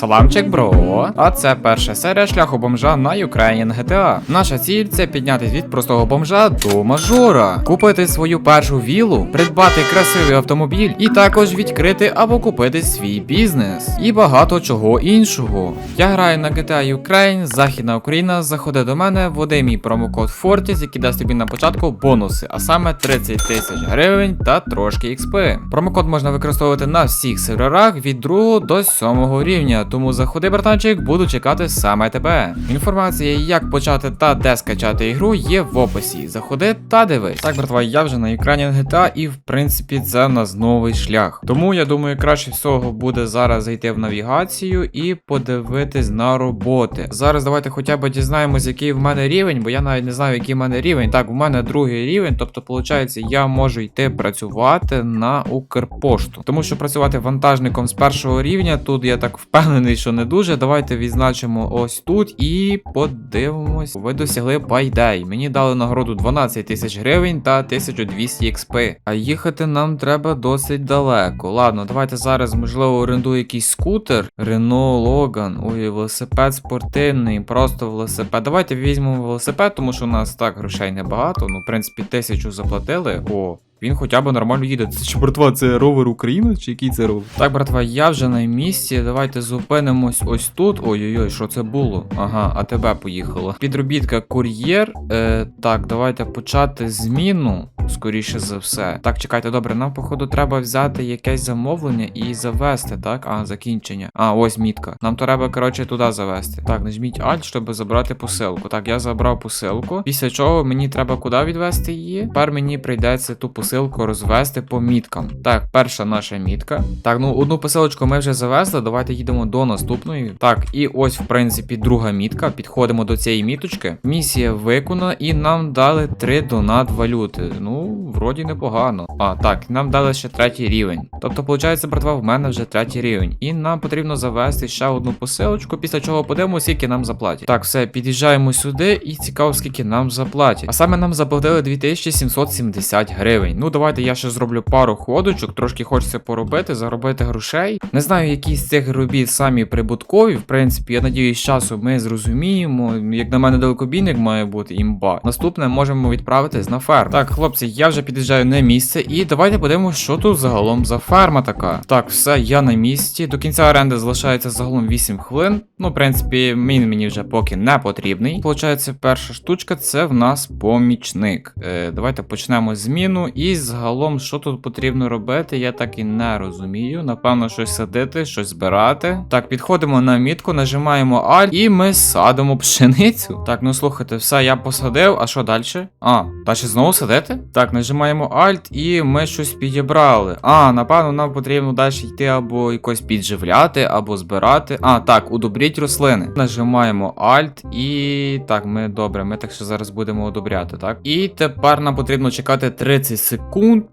Саламчик, бро. А це перша серія шляху бомжа на Ukrainian GTA. Наша ціль це піднятись від простого бомжа до мажора, купити свою першу вілу, придбати красивий автомобіль і також відкрити або купити свій бізнес. І багато чого іншого. Я граю на GTA Ukraine, Західна Україна. Заходи до мене, вводи мій промокод Fortis, який дасть тобі на початку бонуси, а саме 30 тисяч гривень та трошки XP. Промокод можна використовувати на всіх серверах від 2 до 7 рівня, тому заходи, братанчик, буду чекати саме тебе. Інформація, як почати та де скачати ігру, є в описі. Заходи та дивись. Так, братва, я вже на екрані GTA, і в принципі це в нас новий шлях. Тому я думаю, краще всього буде зараз зайти в навігацію і подивитись на роботи. Зараз давайте хоча б дізнаємось, який в мене рівень, бо я навіть не знаю, який в мене рівень. Так, у мене другий рівень, тобто, виходить, я можу йти працювати на Укрпошту. Тому що працювати вантажником з першого рівня, тут я так впевнений, що не дуже. Давайте відзначимо ось тут і подивимось. Ви досягли байдей. Мені дали нагороду 12 тисяч гривень та 1200 XP. А їхати нам треба досить далеко. Ладно, давайте зараз, можливо, орендую якийсь скутер. Renault Logan. Ой, велосипед спортивний, просто велосипед. Давайте візьмемо велосипед, тому що у нас так грошей небагато. Ну, в принципі, тисячу заплатили. О. Він хоча б нормально їде. Це що, братва, це ровер Україна чи який це ровер? Так, братва, я вже на місці. Давайте зупинимось ось тут. Ой-ой-ой, що це було? Ага, а тебе поїхало. Підробітка кур'єр. Е, так, давайте почати зміну. Скоріше за все. Так, чекайте, добре, нам, походу, треба взяти якесь замовлення і завести, так? А, закінчення. А, ось мітка. Нам треба, коротше, туди завести. Так, нажміть Alt, щоб забрати посилку. Так, я забрав посилку. Після чого мені треба куди відвести її? Тепер мені прийдеться ту посилку розвести по міткам. Так, перша наша мітка. Так, ну одну посилочку ми вже завезли. Давайте їдемо до наступної. Так, і ось, в принципі, друга мітка. Підходимо до цієї міточки. Місія виконана, і нам дали 3 донат валюти. Ну, вроді непогано. А, так, нам дали ще третій рівень. Тобто, виходить, братва, в мене вже третій рівень. І нам потрібно завести ще одну посилочку, після чого подивимося, скільки нам заплатять. Так, все, під'їжджаємо сюди, і цікаво, скільки нам заплатять. А саме нам заплатили 2770 гривень. Ну, давайте я ще зроблю пару ходочок, трошки хочеться поробити, заробити грошей. Не знаю, які з цих робіт самі прибуткові. В принципі, я надіюсь, з часу ми зрозуміємо. Як на мене, далекобійник має бути імба. Наступне можемо відправитись на ферму. Так, хлопці, я вже під'їжджаю на місце, і давайте подивимося, що тут загалом за ферма така. Так, все, я на місці. До кінця оренди залишається загалом 8 хвилин. Ну, в принципі, він мені вже поки не потрібний. Получається, перша штучка це в нас помічник. Е, давайте почнемо зміну. І загалом, що тут потрібно робити, я так і не розумію. Напевно, щось садити, щось збирати. Так, підходимо на мітку, нажимаємо Alt, і ми садимо пшеницю. Так, ну слухайте, все, я посадив. А що далі? А, далі знову садити? Так, нажимаємо Alt, і ми щось підібрали. А, напевно, нам потрібно далі йти або якось підживляти, або збирати. А, так, удобріть рослини. Нажимаємо Alt, і так, ми добре, ми так що зараз будемо одобряти, так? І тепер нам потрібно чекати 30 секунд,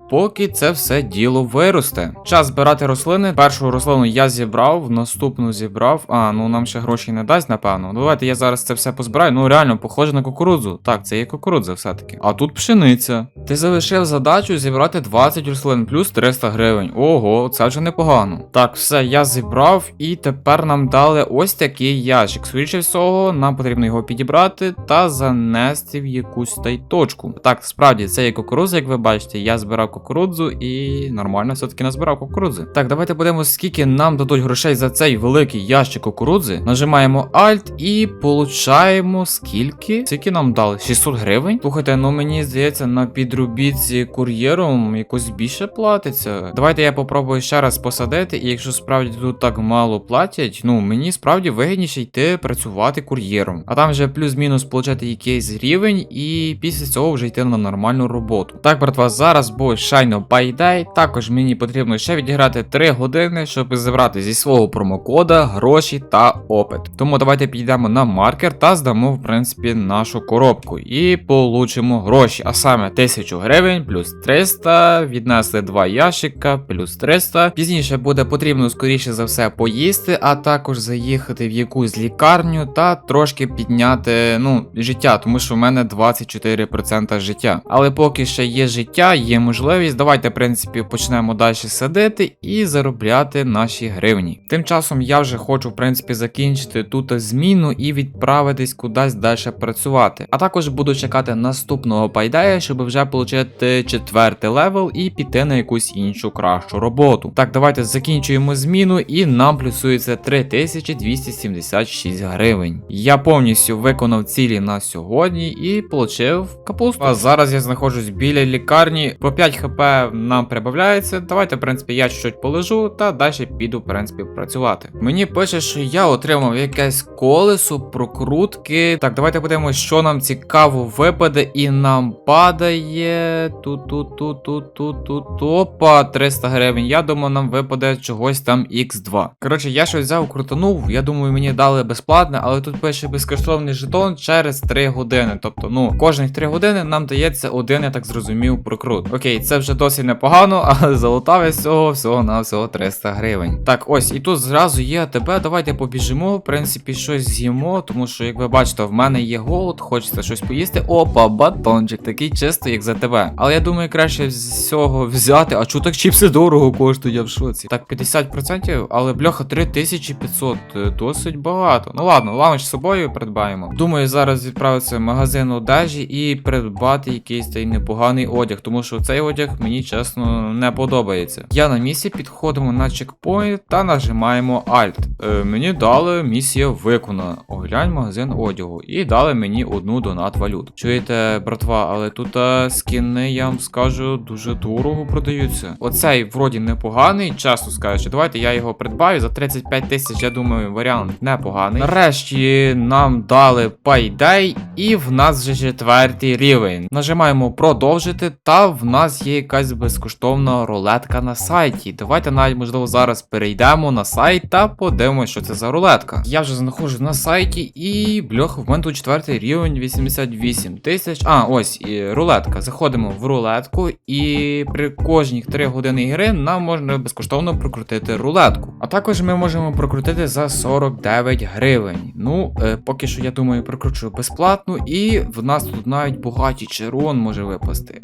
поки це все діло виросте. Час збирати рослини. Першу рослину я зібрав, наступну зібрав. А, ну нам ще гроші не дасть, напевно. Давайте я зараз це все позбираю. Ну реально, похоже на кукурудзу. Так, це є кукурудза все-таки. А тут пшениця. Ти залишив задачу зібрати 20 рослин плюс 300 гривень. Ого, це вже непогано. Так, все, я зібрав, і тепер нам дали ось такий ящик. Скоріше всього, нам потрібно його підібрати та занести в якусь та й точку. Так, справді, це є кукурудза, як ви бачите. Я збирав кукурудзу і нормально все-таки назбирав кукурудзи. Так, давайте подивимося, скільки нам дадуть грошей за цей великий ящик кукурудзи. Нажимаємо Alt і получаємо скільки? Скільки нам дали? 600 гривень? Слухайте, ну мені здається, на підробітці кур'єром якось більше платиться. Давайте я попробую ще раз посадити, і якщо справді тут так мало платять, ну мені справді вигідніше йти працювати кур'єром. А там вже плюс-мінус получати якийсь рівень, і після цього вже йти на нормальну роботу. Так, братва, зараз буде шайно байдай. Також мені потрібно ще відіграти 3 години, щоб забрати зі свого промокода гроші та опит. Тому давайте підійдемо на маркер та здамо, в принципі, нашу коробку. І получимо гроші. А саме 1000 гривень плюс 300, віднесли 2 ящика, плюс 300. Пізніше буде потрібно, скоріше за все, поїсти, а також заїхати в якусь лікарню та трошки підняти ну, життя, тому що в мене 24% життя. Але поки ще є життя, є можливість. Давайте, в принципі, почнемо далі сидити і заробляти наші гривні. Тим часом я вже хочу, в принципі, закінчити тут зміну і відправитись кудись далі працювати. А також буду чекати наступного пайдея, щоб вже отримати четвертий левел і піти на якусь іншу кращу роботу. Так, давайте закінчуємо зміну, і нам плюсується 3276 гривень. Я повністю виконав цілі на сьогодні і отримав капусту. А зараз я знаходжусь біля лікарні. По 5 хп нам прибавляється. Давайте, в принципі, я чуть-чуть полежу та далі піду, в принципі, працювати. Мені пише, що я отримав якесь колесо, прокрутки. Так, давайте подивимося, що нам цікаво випаде, і нам падає. Тут, тут, тут, тут, тут, тут. Опа, 300 гривень. Я думаю, нам випаде чогось там X2. Коротше, я щось взяв, крутанув. Я думаю, мені дали безплатне, але тут пише безкоштовний жетон через 3 години. Тобто, ну, кожних 3 години нам дається один, я так зрозумів, прокрут. Окей, це вже досить непогано, але залутав я з цього всього на всього 300 гривень. Так, ось, і тут зразу є АТБ. Давайте побіжимо. В принципі, щось з'їмо, тому що, як ви бачите, в мене є голод, хочеться щось поїсти. Опа, батончик, такий чистий, як за тебе. Але я думаю, краще з цього взяти. А чого так чіпси дорого коштують, я в шоці. Так, 50%, але бляха 3500, е, досить багато. Ну ладно, лавич з собою придбаємо. Думаю, зараз відправитися в магазин одежі і придбати якийсь цей непоганий одяг, тому що цей одяг мені чесно не подобається. Я на місці підходимо на чекпоінт та нажимаємо Alt. Е, мені дали місія виконана. Оглянь магазин одягу. І дали мені одну донат валют. Чуєте, братва, але тут е, скіни, я вам скажу, дуже дорого продаються. Оцей вроді непоганий, чесно скажучи. Давайте я його придбаю за 35 тисяч, я думаю, варіант непоганий. Нарешті нам дали пайдей, і в нас вже четвертий рівень. Нажимаємо продовжити, та в нас є якась безкоштовна рулетка на сайті. Давайте навіть, можливо, зараз перейдемо на сайт та подивимося, що це за рулетка. Я вже знаходжусь на сайті, і бльох, в мене тут четвертий рівень 88 тисяч. А, ось і рулетка. Заходимо в рулетку, і при кожній 3 години гри нам можна безкоштовно прокрутити рулетку. А також ми можемо прокрутити за 49 гривень. Ну, е, поки що я думаю, прокручую безплатно, і в нас тут навіть багатий червон може випасти.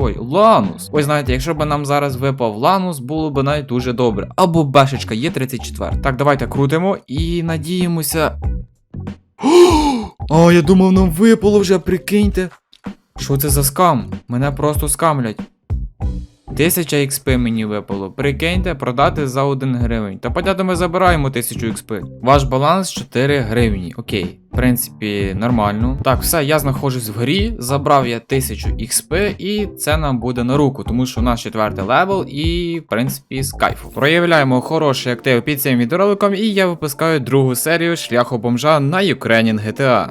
Ой-ой-ой, ланус. Ось знаєте, якщо б нам зараз випав ланус, було б навіть дуже добре. Або бешечка є 34. Так, давайте крутимо і надіємося. А, я думав, нам випало вже, прикиньте. Що це за скам? Мене просто скамлять. 1000 XP мені випало. Прикиньте, продати за 1 гривень. Та понятно, ми забираємо 1000 XP. Ваш баланс 4 гривні. Окей. В принципі, нормально. Так, все, я знаходжусь в грі, забрав я 1000 XP, і це нам буде на руку, тому що у нас четвертий левел, і, в принципі, з кайфу. Проявляємо хороший актив під цим відеороликом, і я випускаю другу серію шляху бомжа на Ukrainian GTA.